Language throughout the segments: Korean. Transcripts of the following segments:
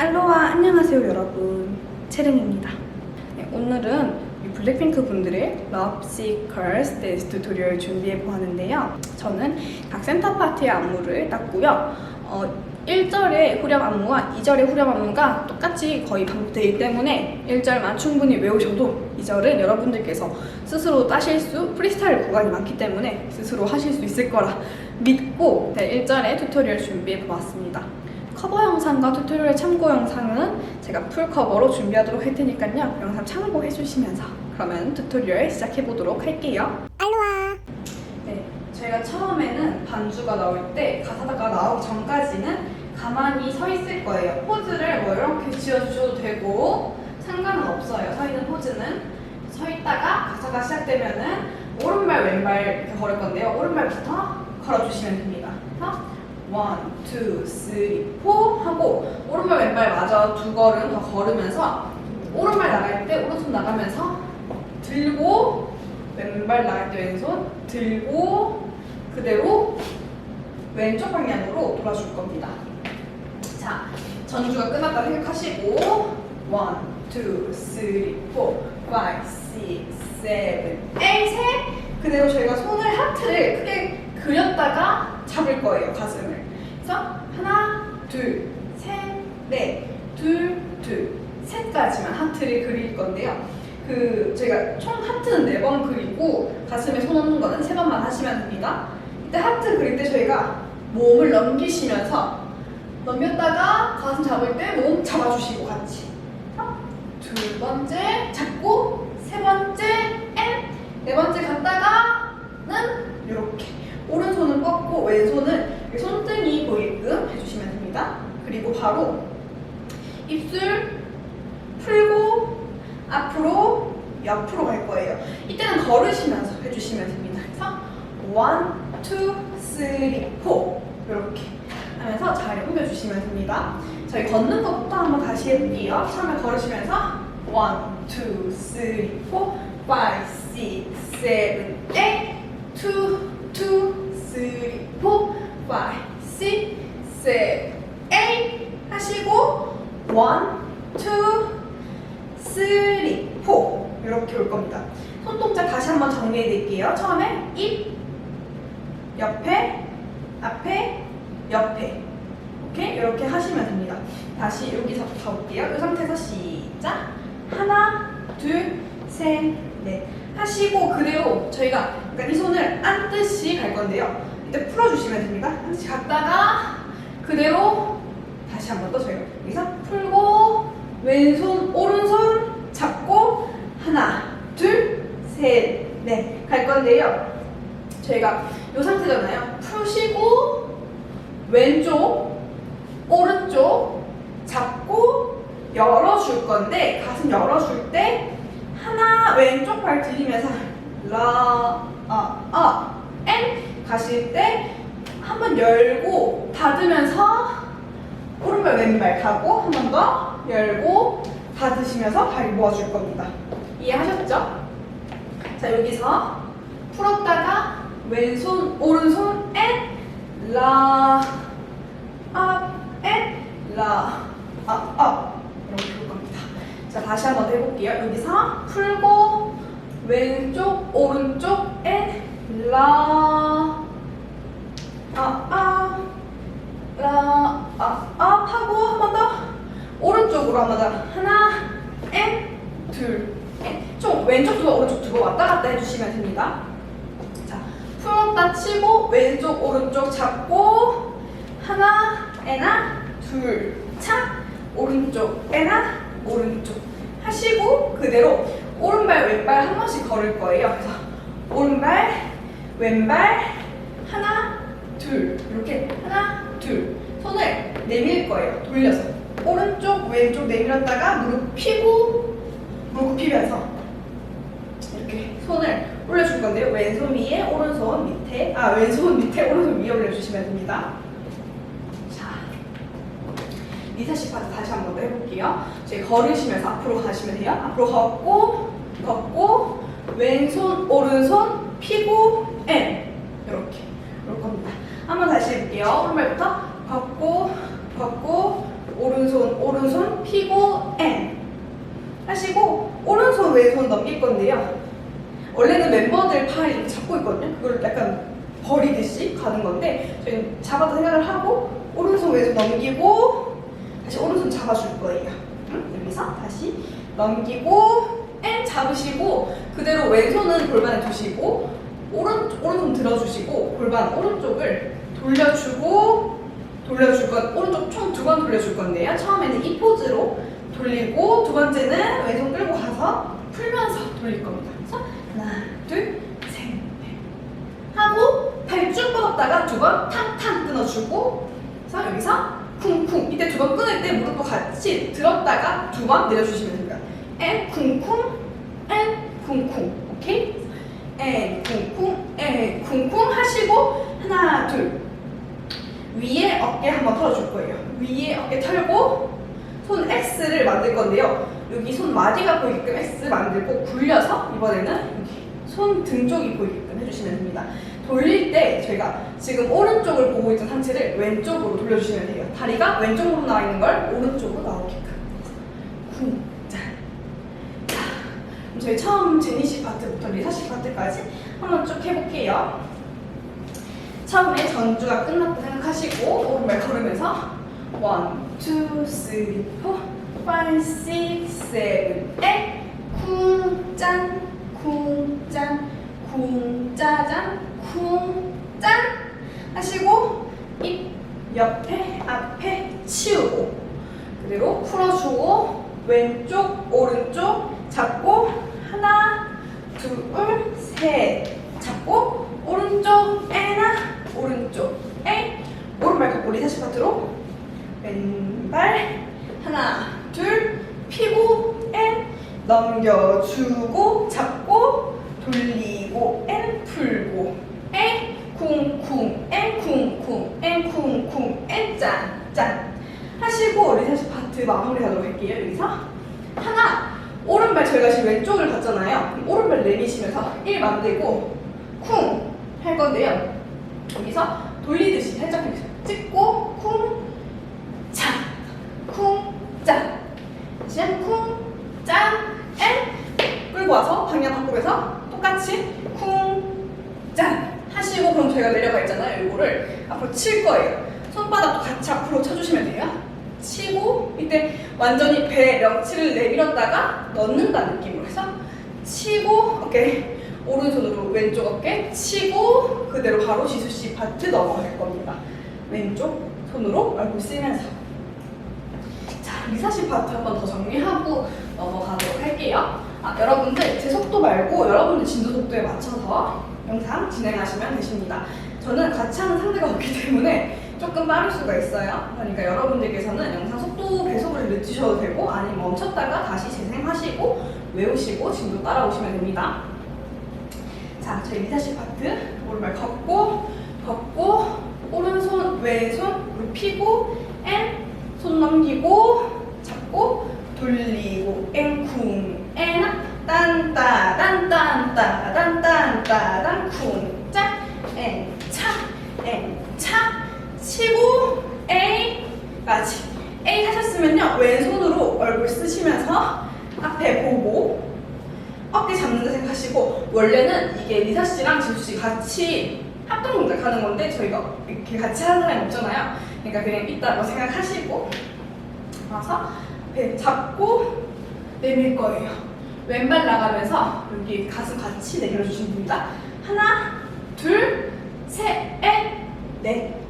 알로하 안녕하세요 여러분. 채령입니다. 네, 오늘은 이 블랙핑크 분들의 Seekers 댄스 튜토리얼 준비해 보았는데요. 저는 각 센터 파트의 안무를 땄고요. 어, 1절의 후렴 안무와 2절의 후렴 안무가 똑같이 거의 반복되기 때문에 1절만 충분히 외우셔도 2절은 여러분들께서 스스로 따실 수 프리스타일 구간이 많기 때문에 스스로 하실 수 있을 거라 믿고 네, 1절의 튜토리얼 준비해 보았습니다 커버 영상과 튜토리얼 참고 영상은 제가 풀 커버로 준비하도록 할 테니까요. 영상 참고해 주시면서 그러면 튜토리얼 시작해 보도록 할게요. 알로하. 네, 저희가 처음에는 반주가 나올 때 가사가 나오기 전까지는 가만히 서 있을 거예요. 포즈를 뭐 이렇게 지어주셔도 되고 상관은 없어요. 서 있는 포즈는 서 있다가 가사가 시작되면은 오른발 왼발 이렇게 걸을 건데요. 오른발부터 걸어주시면 됩니다. 그래서 원, 투, 쓰리, 포 하고 오른발 왼발 마저 두 걸음 더 걸으면서 오른발 나갈 때 오른손 나가면서 들고 왼발 나갈 때 왼손 들고 그대로 왼쪽 방향으로 돌아줄 겁니다. 자, 전주가 끝났다 생각하시고 원, 투, 쓰리, 포, 파이, 식스, 세븐, 에잇 셋 그대로 저희가 손을 하트를 크게 그렸다가 잡을 거예요 가슴을. 그래서 하나 둘 셋 넷 둘 둘 셋까지만 하트를 그릴 건데요. 그 저희가 총 하트는 네 번 그리고 가슴에 손 얹는 거는 세 번만 하시면 됩니다. 이때 하트 그릴 때 저희가 몸을 넘기시면서 넘겼다가 가슴 잡을 때 몸 잡아주시고 같이. 두 번째 잡고 세 번째 앤네 번째 갔다가는 이렇게 오른손은 뻗고 이렇게 손등이 보이게끔 해주시면 됩니다. 그리고 바로 입술 풀고 앞으로 옆으로 갈 거예요. 이때는 걸으시면서 해주시면 됩니다. 그래서 원, 투, 쓰리, 포 이렇게 하면서 잘 옮겨주시면 됩니다. 저희 걷는 것부터 한번 다시 해볼게요. 처음에 걸으시면서 원, 투, 쓰리, 포, 파이, 식스, 세븐, 에잇, 투, 투, 쓰리, 포, 파이, 식스, 세븐, 에잇 하시고 원, 투, 쓰리, 포 이렇게 올 겁니다. 손동작 다시 한번 정리해 드릴게요. 처음에 입, 옆에, 앞에, 옆에 오케이? 이렇게 하시면 됩니다. 다시 여기서 가볼게요. 이 상태에서 시작. 하나, 둘, 셋, 넷. 하시고 그대로 저희가 그러니까 이 손을 안듯이 갈 건데요. 이때 풀어주시면 됩니다. 안듯이 갔다가 그대로 다시 한번더 저희가 여기서 풀고 왼손, 오른손 잡고 하나, 둘, 셋, 넷갈 건데요. 저희가 이 상태잖아요. 푸시고 왼쪽, 오른쪽 잡고 열어줄 건데 가슴 열어줄 때 하나 왼쪽 발 들이면서 라, 아, 아, 엔 가실 때 한번 열고 닫으면서 오른발 왼발 가고 한 번 더 열고 닫으시면서 다리 모아줄 겁니다. 이해하셨죠? 자 여기서 풀었다가 왼손 오른손 엔 라, 업, 엔 라, 볼 겁니다. 자 다시 한 번 더 해볼게요. 여기서 풀고 왼쪽 오른쪽 엔 라, 업, 업, 라, 업, 업 하고 한 번 더 오른쪽으로 한 번 더 하나 엔 둘, 엔. 총 왼쪽 두 번, 오른쪽 두 번 왔다 갔다 해주시면 됩니다. 자, 풀었다 치고 왼쪽, 오른쪽 잡고 하나, 에나, 둘, 차, 오른쪽, 에나, 오른쪽 하시고 그대로 오른발, 왼발 한 번씩 걸을 거예요. 그래서 오른발, 왼발, 하나, 둘 이렇게 하나, 둘 손을 내밀 거예요. 돌려서 오른쪽, 왼쪽 내밀었다가 무릎 펴고 무릎 펴면서 이렇게 손을 올려줄 건데요. 왼손 위에, 오른손 밑에, 아 왼손 밑에, 오른손 위에 올려주시면 됩니다. 자, 리사시 파트 다시 한 번 더 해볼게요. 저희 걸으시면서 앞으로 가시면 돼요. 앞으로 걷고, 걷고, 왼손, 오른손, 피고, 앤 이렇게 올 겁니다. 한번 다시 해볼게요. 오른발부터 걷고, 걷고, 오른손, 오른손. 피고 N 하시고 오른손 왼손 넘길 건데요. 원래는 멤버들 팔 잡고 있거든요. 그걸 약간 버리듯이 가는 건데 저희는 잡아도 생각을 하고 오른손 왼손 넘기고 다시 오른손 잡아줄 거예요. 응? 여기서 다시 넘기고 N 잡으시고 그대로 왼손은 골반에 두시고 오른 오른손 들어주시고 골반 오른쪽을 돌려주고 돌려줄 건 오른쪽 총 두 번 돌려줄 건데요. 처음에는 이 포즈로 돌리고 두 번째는 왼손 끌고 가서 풀면서 돌릴 겁니다. 그래서 하나, 둘, 셋, 넷 하고 발 쭉 뻗었다가 두 번 탕탕 끊어주고 그래서 여기서 쿵쿵 이때 두 번 끊을 때 무릎도 같이 들었다가 두 번 내려주시면 됩니다. 엔 쿵쿵 엔 쿵쿵 오케이? 엔 쿵쿵 엔 쿵쿵 하시고 하나 둘 위에 어깨 한번 털어줄 거예요. 위에 어깨 털고 손 X를 만들 건데요. 여기 손 마디가 보이게끔 X 만들고 굴려서 이번에는 손 등 쪽이 보이게끔 해주시면 됩니다. 돌릴 때 저희가 지금 오른쪽을 보고 있던 상체를 왼쪽으로 돌려주시면 돼요. 다리가 왼쪽으로 나와 있는 걸 오른쪽으로 나오게끔. 쿵, 짠. 자, 저희 처음 제니씨 파트부터 리사씨 파트까지 한번 쭉 해볼게요. 처음에 전주가 끝났다 생각하시고 오른발 걸으면서 1, 2, 3, 4, 5, 6, 7, 8 쿵짠 쿵짠 쿵짜잔 쿵짠 하시고 입 옆에 앞에 치우고 그대로 풀어주고 왼쪽 오른쪽 잡고 하나 둘셋 잡고 오른쪽 에나 오른쪽 에 오른발 걷고 리사시 파트로 왼발 하나 둘 피고 엔 넘겨주고 잡고 돌리고 엔 풀고 에 쿵쿵 엔 쿵쿵 엔 쿵쿵 엔짠짠 하시고 리사시 파트 마무리하도록 할게요 여기서 하나 오른발 저희가 지금 왼쪽을 봤잖아요 오른발 내미시면서 1 만들고 쿵 할 건데요 여기서 돌리듯이 살짝 이렇게 찍고 쿵 짠, 쿵, 짠, 짠, 쿵, 짠, 엔 끌고 와서 방향 바꾸면서 똑같이 쿵, 짠 하시고 그럼 저희가 내려가 있잖아요. 이거를 앞으로 칠 거예요. 손바닥도 같이 앞으로 쳐주시면 돼요. 치고 이때 완전히 배 명치를 내밀었다가 넣는다는 느낌으로 해서 치고 어깨 오른손으로 왼쪽 어깨 치고 그대로 바로 지수씨 파트 넘어갈 겁니다. 왼쪽 손으로 얼굴 쓰면서 자 리사씨 파트 한번 더 정리하고 넘어가도록 할게요. 아, 여러분들 제 속도 말고 여러분들 진도 속도에 맞춰서 영상 진행하시면 되십니다. 저는 같이 하는 상대가 없기 때문에 조금 빠를 수가 있어요. 그러니까 여러분들께서는 영상 속도 배속을 늦추셔도 되고 아니면 멈췄다가 다시 재생하시고 외우시고 진도 따라오시면 됩니다. 자, 저희 리사씨 파트 오른발 걷고 걷고 오른손 왼손 무릎 펴고 엔손 넘기고 잡고 돌리고 앵쿵 에나 딴따 딴딴따 딴딴따 쿵짜 엔차 엔차 치고 A까지 A 하셨으면요 왼손으로 얼굴 쓰시면서 앞에 보고 어깨 잡는다 생각하시고 원래는 이게 리사 씨랑 지수 씨 같이 합동 동작 하는 건데 저희가 이렇게 같이 하는 사람이 없잖아요. 그러니까 그냥 있다고 생각하시고 와서 배 잡고 내밀 거예요. 왼발 나가면서 여기 가슴 같이 내밀어 주시면 됩니다. 하나, 둘, 셋, 넷.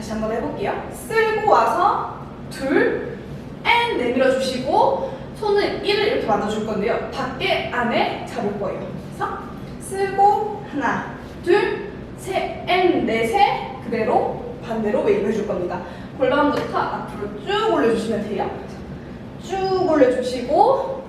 다시 한번 해볼게요. 쓸고 와서 둘, 앤 내밀어 주시고 손을 1을 이렇게 만들어줄 건데요. 밖에 안에 잡을 거예요. 그래서 쓰고 하나, 둘, 셋, 앤, 넷에 그대로 반대로 웨이브 해줄 겁니다. 골반부터 앞으로 쭉 올려주시면 돼요. 쭉 올려주시고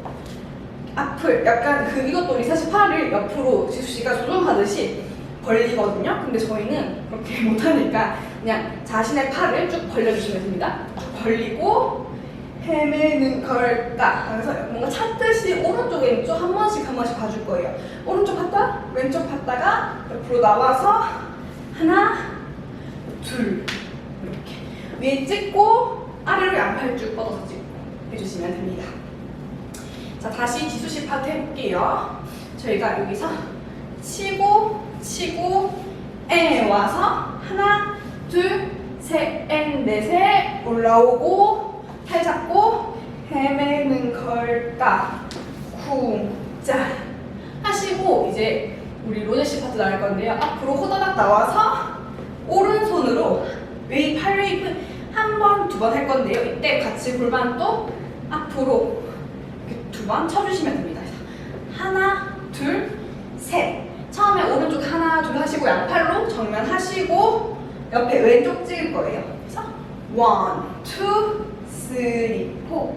앞을 약간 그 이것도 우리 사실 팔을 옆으로 지수 씨가 조정하듯이 벌리거든요. 근데 저희는 그렇게 못하니까 그냥 자신의 팔을 쭉 벌려주시면 됩니다. 벌리고 헤매는 걸까 하면서 뭔가 찾듯이 오른쪽 왼쪽 한 번씩 한 번씩 봐줄 거예요. 오른쪽 봤다 왼쪽 봤다가 옆으로 나와서 하나 둘 이렇게 위에 찍고 아래로 양팔 쭉 뻗어서 찍고 해주시면 됩니다. 자, 다시 지수식 파트 해볼게요. 저희가 여기서 치고, 치고, 에 와서 하나, 둘, 셋, 엔, 넷에 올라오고, 팔 잡고, 헤매는 걸까, 쿵, 짜. 하시고, 이제 우리 로제씨 파트 나갈 건데요. 앞으로 호다닥 나와서, 오른손으로 웨이, 팔 웨이브 한 번, 두 번 할 건데요. 이때 같이 골반 또 앞으로 두 번 쳐주시면 됩니다. 하나, 둘, 셋. 처음에 오른쪽 하나, 둘 하시고 양팔로 정면 하시고 옆에 왼쪽 찍을 거예요. 그래서 one, two, three, four,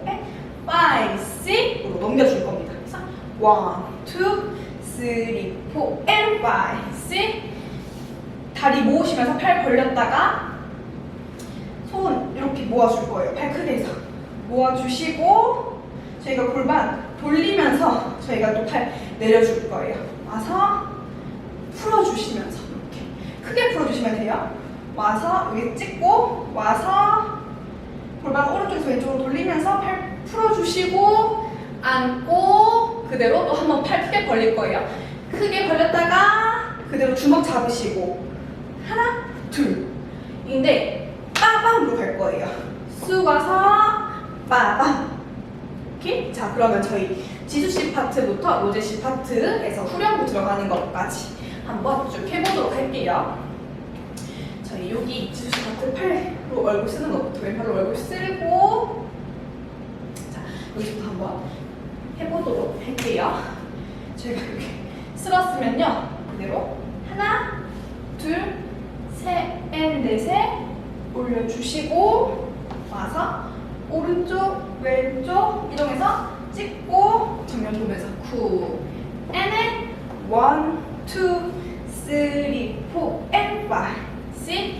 five, six으로 넘겨줄 겁니다. 그래서 one, two, three, four, and five, six. 다리 모으시면서 팔 벌렸다가 손 이렇게 모아줄 거예요. 팔 크게 해서 모아주시고 저희가 골반 돌리면서 저희가 또 팔 내려줄 거예요. 와서 풀어주시면서 이렇게 크게 풀어주시면 돼요. 와서 여기 찍고 와서 골반 오른쪽에서 왼쪽으로 돌리면서 팔 풀어주시고 안고 그대로 또 한번 팔 크게 벌릴 거예요. 크게 벌렸다가 그대로 주먹 잡으시고 하나 둘인데 빠밤으로 갈 거예요. 쑥 와서 빠밤 오케이? 자 그러면 저희 지수씨 파트부터 로제씨 파트에서 후렴구 들어가는 것까지 한번 쭉 해보도록 할게요. 여기 지수씨 파트 팔로 얼굴 쓰는 것부터 왼팔로 얼굴 쓰고 자 여기서부터 한번 해보도록 할게요. 저희가 이렇게 쓸었으면요 그대로 하나 둘 셋 넷에 올려주시고 와서 오른쪽 왼쪽 이동해서 찍고 정면 보면서 쿠 and one and five six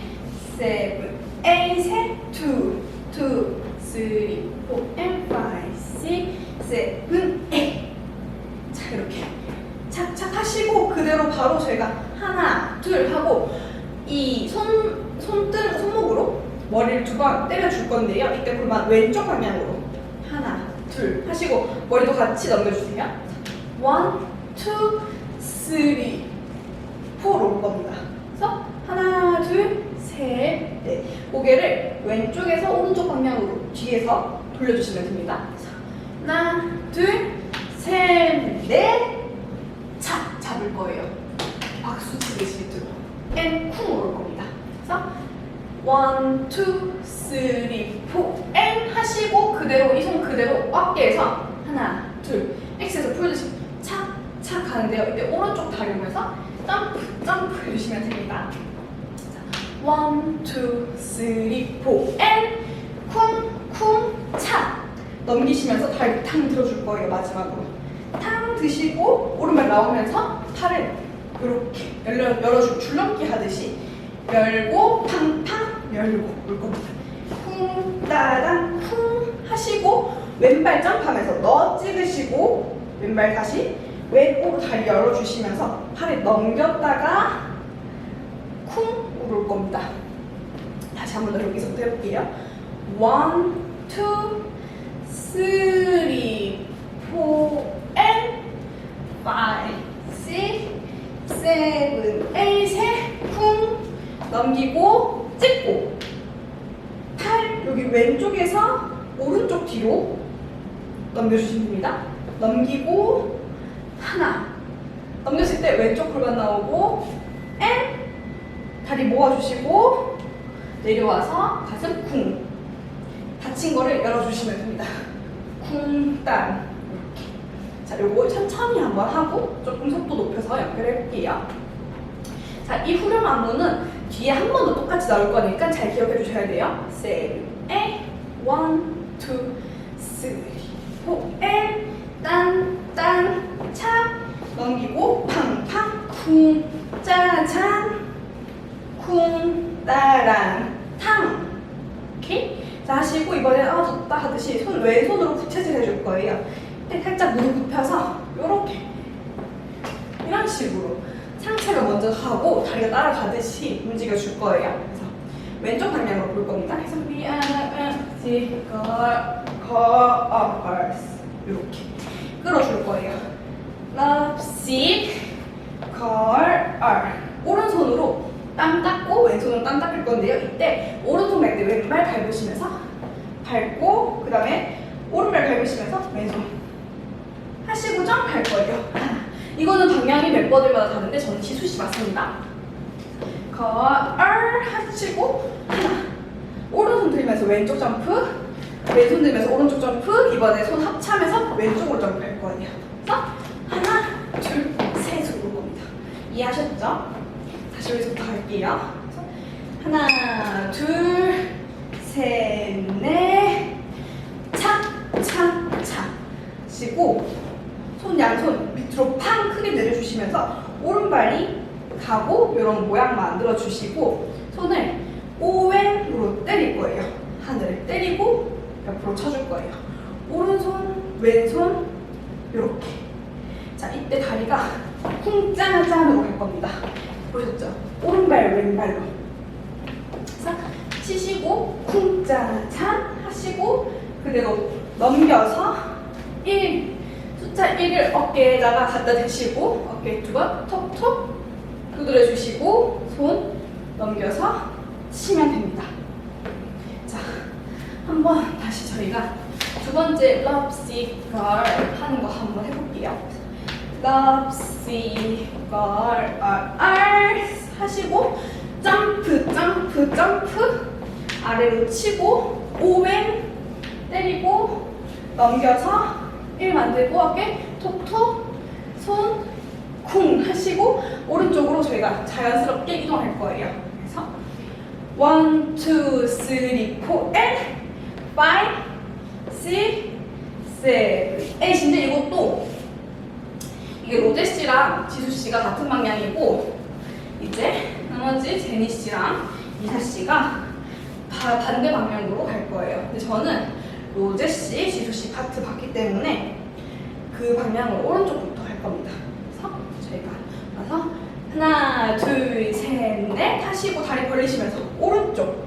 seven eight 셋 two two three four and five six seven eight 자 이렇게 착착 하시고 그대로 바로 저희가 하나 둘 하고 이 손 손등 손목으로 머리를 두 번 때려 줄 건데요. 이때 골반 왼쪽 방향으로 하나, 둘 하시고 머리도 같이 넘겨주세요. 원, 투, 쓰리, 포로 올 겁니다. 그래서 하나, 둘, 셋, 넷. 고개를 왼쪽에서 오른쪽 방향으로 뒤에서 돌려주시면 됩니다. 그래서 하나, 둘, 셋, 넷. 착 잡을 거예요. 박수 치듯이 들어. 앤쿵 올 겁니다. 그래서 원, 투, 쓰리, 포, 앤 하시고 그대로 이 손 그대로 어깨에서 하나, 둘, X에서 풀듯이 착, 착 가는데요. 이때 오른쪽 다리 오면서 점프, 점프 해주시면 됩니다. 자, 원, 투, 쓰리, 포, 앤 쿵, 쿵, 착 넘기시면서 다리 탕 들어줄 거예요. 마지막으로 탕 드시고 오른발 나오면서 팔을 이렇게 열려, 열어주고 줄넘기 하듯이 열고 팡팡 열고 올 겁니다. 쿵 따단 쿵 하시고 왼발 점프하면서 넣어 찍으시고 왼발 다시 왼으로 다리 열어주시면서 팔을 넘겼다가 쿵 올 겁니다. 다시 한번 더 여기서부터 해볼게요. One, two, three, four, and five, six, seven, eight, 셋쿵 넘기고 찍고 팔 여기 왼쪽에서 오른쪽 뒤로 넘겨주시면 됩니다. 넘기고 하나 넘겼을 때 왼쪽 골반 나오고 앤 다리 모아주시고 내려와서 가슴 쿵 다친 거를 열어주시면 됩니다. 쿵땅 이렇게 자 요거 천천히 한번 하고 조금 속도 높여서 연결해 볼게요. 자, 이 후렴 안무는 뒤에 한 번 더 똑같이 나올 거니까 잘 기억해 주셔야 돼요. 세븐, 에, 원, 투, 쓰리, 포, 에, 딴, 딴, 차, 넘기고 팡 팡, 쿵, 짜잔, 쿵, 따란, 탕. 오케이? 자, 하시고 이번에 아, 좋다 하듯이 손 왼손으로 부채질 해줄 거예요. 살짝 무릎 굽혀서 요렇게 이런 식으로 상체를 먼저 하고 다리가 따라가듯이 움직여 줄 거예요. 왼쪽 방향으로 볼 겁니다. 그래서 위아래 지걸 curls 이렇게 끌어줄 거예요. 럽식 curl 오른손으로 땀 닦고 왼손으로 땀 닦을 건데요. 이때 오른손 갈때 왼발 밟으시면서 밟고 그 다음에 오른발 밟으시면서 왼손 하시고 점프할 거예요. 이거는 방향이 멤버들마다 다른데 저는 지수씨 맞습니다. 걸을 하시고 하나 오른손 들면서 왼쪽 점프 왼손 들면서 오른쪽 점프 이번에 손 합참해서 왼쪽으로 점프할 거예요. 그래서 하나 둘셋으로 겁니다. 이해하셨죠? 다시 여기서부터 할게요. 하나 둘셋넷 차차차 시고 손 양손 밑으로 팡 크게 내려주시면서 오른발이 가고 이런 모양 만들어 주시고 손을 오왼으로 때릴 거예요. 하늘을 때리고 옆으로 쳐줄 거예요. 오른손, 왼손 이렇게. 자 이때 다리가 쿵짠짠으로 갈 겁니다. 보셨죠? 오른발, 왼발로. 자 치시고 쿵짠짠 하시고 그대로 넘겨서 1 숫자 1을 어깨에다가 갖다 대시고 어깨 두 번 톡톡 두드려 주시고 손 넘겨서 치면 됩니다. 자, 한번 다시 저희가 두 번째 럽시 걸 하는 거 한번 해볼게요. 럽시 걸 R 하시고 점프 점프 점프 아래로 치고 오행 때리고 넘겨서 1 만들고 어깨 톡톡 손 쿵 하시고 오른쪽으로 저희가 자연스럽게 이동할 거예요. 그래서 1, 2, 3, 4, and 5, 6, 7, 8인데 이것도 이게 로제 씨랑 지수 씨가 같은 방향이고 이제 나머지 제니 씨랑 이사 씨가 다 반대 방향으로 갈 거예요. 근데 저는 로제 씨, 지수 씨 파트 봤기 때문에 그 방향으로 오른쪽부터 할 겁니다. 하나, 둘, 셋, 넷 하시고 다리 벌리시면서 오른쪽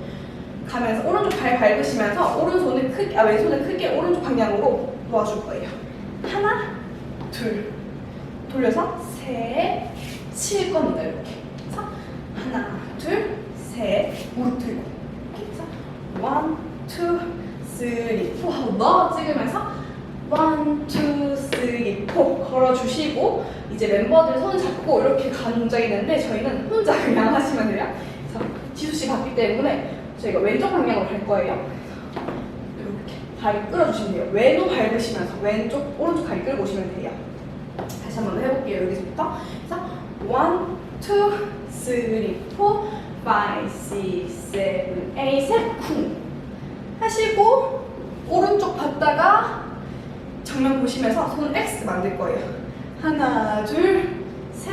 가면서 오른쪽 발 밟으시면서 오른손을 크게, 아 왼손을 크게 오른쪽 방향으로 놓아줄 거예요. 하나, 둘, 돌려서 셋, 칠 겁니다. 이렇게. 그래서 하나, 둘, 셋, 무릎 들고. 이렇게 해서 원, 투, 쓰리, 포 하고 찍으면서 원, 투, 쓰리, 포 걸어주시고 이제 멤버들 손 잡고 이렇게 가는 동작이 있는데 저희는 혼자 그냥 하시면 돼요. 그래서 지수 씨 봤기 때문에 저희가 왼쪽 방향으로 갈 거예요. 이렇게 다리 끌어주시면 돼요. 왼도 밟으시면서 왼쪽, 오른쪽 다리 끌고 오시면 돼요. 다시 한 번 더 해볼게요. 여기서부터. 그래서 원, 투, 쓰리, 포, 파이, 식, 세븐, 에잇, 셋, 쿵 하시고 오른쪽 봤다가 정면 보시면서 손 X 만들 거예요. 하나, 둘, 셋,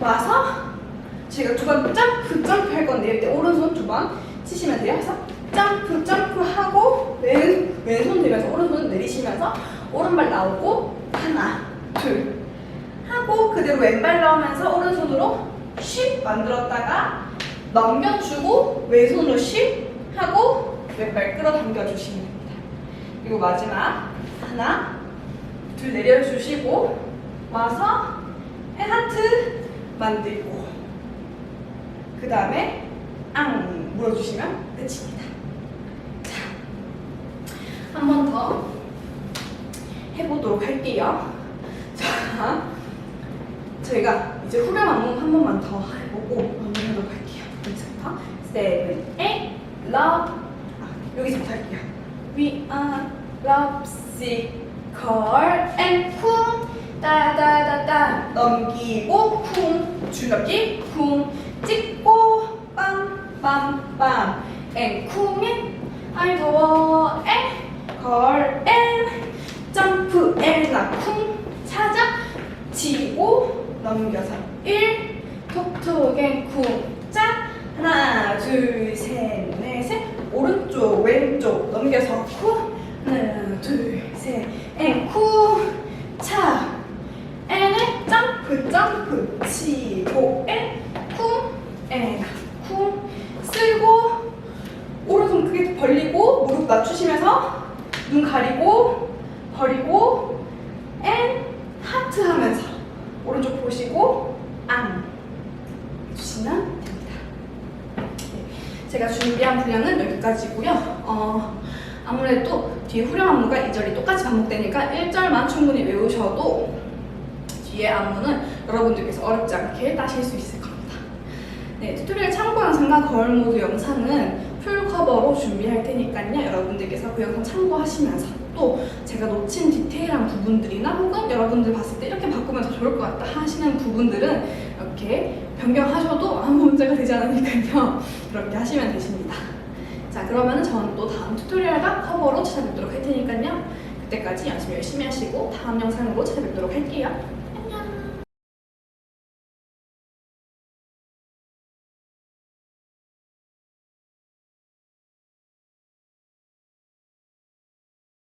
와서 제가 두번 점프 점프 할 건데 이때 오른손 두 번 치시면 돼요. 그래서 점프 점프 하고 왼 왼손 들면서 오른손 내리시면서 오른발 나오고 하나, 둘 하고 그대로 왼발 나오면서 오른손으로 쉿 만들었다가 넘겨주고 왼손으로 쉿 하고 왼발 끌어당겨 주시면 됩니다. 그리고 마지막 하나, 둘 내려주시고 와서 해하트 만들고 그 다음에 앙 물어주시면 끝입니다. 자, 한 번 더 해보도록 할게요. 자, 저희가 이제 후렴 안무 한 번만 더 해보고 마무리하도록 할게요. 여기서부터 eight, love 아, 여기서부터 할게요. We are love, sick, call, and 쿵 따다다다 넘기고 쿵 줄넘기 쿵 찍고 빰빰빰 앤 쿵엔 아이 더워 앤걸앤 점프 앤나쿵 찾아 지고 넘겨서 1 톡톡 앤쿵짜 하나 둘 셋 넷 셋 오른쪽 왼쪽 넘겨서 쿵 하나 둘셋앤쿵차 앤에 점프 점프 치고 앤쿵 앤 쿵 쓰고 오른손 크게 벌리고 무릎 낮추시면서 눈 눈 가리고 버리고 앤 하트 하면서 오른쪽 보시고 안 해주시면 됩니다. 네, 제가 준비한 분량은 여기까지고요. 어, 아무래도 뒤에 후렴 안무가 2절이 똑같이 반복되니까 1절만 충분히 외우셔도 뒤에 안무는 여러분들께서 어렵지 않게 따실 수 있을 겁니다. 네, 튜토리얼 참고 영상과 거울 모드 영상은 풀 커버로 준비할 테니까요. 여러분들께서 그 영상 참고하시면서 또 제가 놓친 디테일한 부분들이나 혹은 여러분들 봤을 때 이렇게 바꾸면 더 좋을 것 같다 하시는 부분들은 이렇게 변경하셔도 아무 문제가 되지 않으니까요. 그렇게 하시면 되십니다. 자, 그러면 저는 또 다음 튜토리얼과 커버로 찾아뵙도록 할 테니까요. 그때까지 연습 열심히 하시고 다음 영상으로 찾아뵙도록 할게요.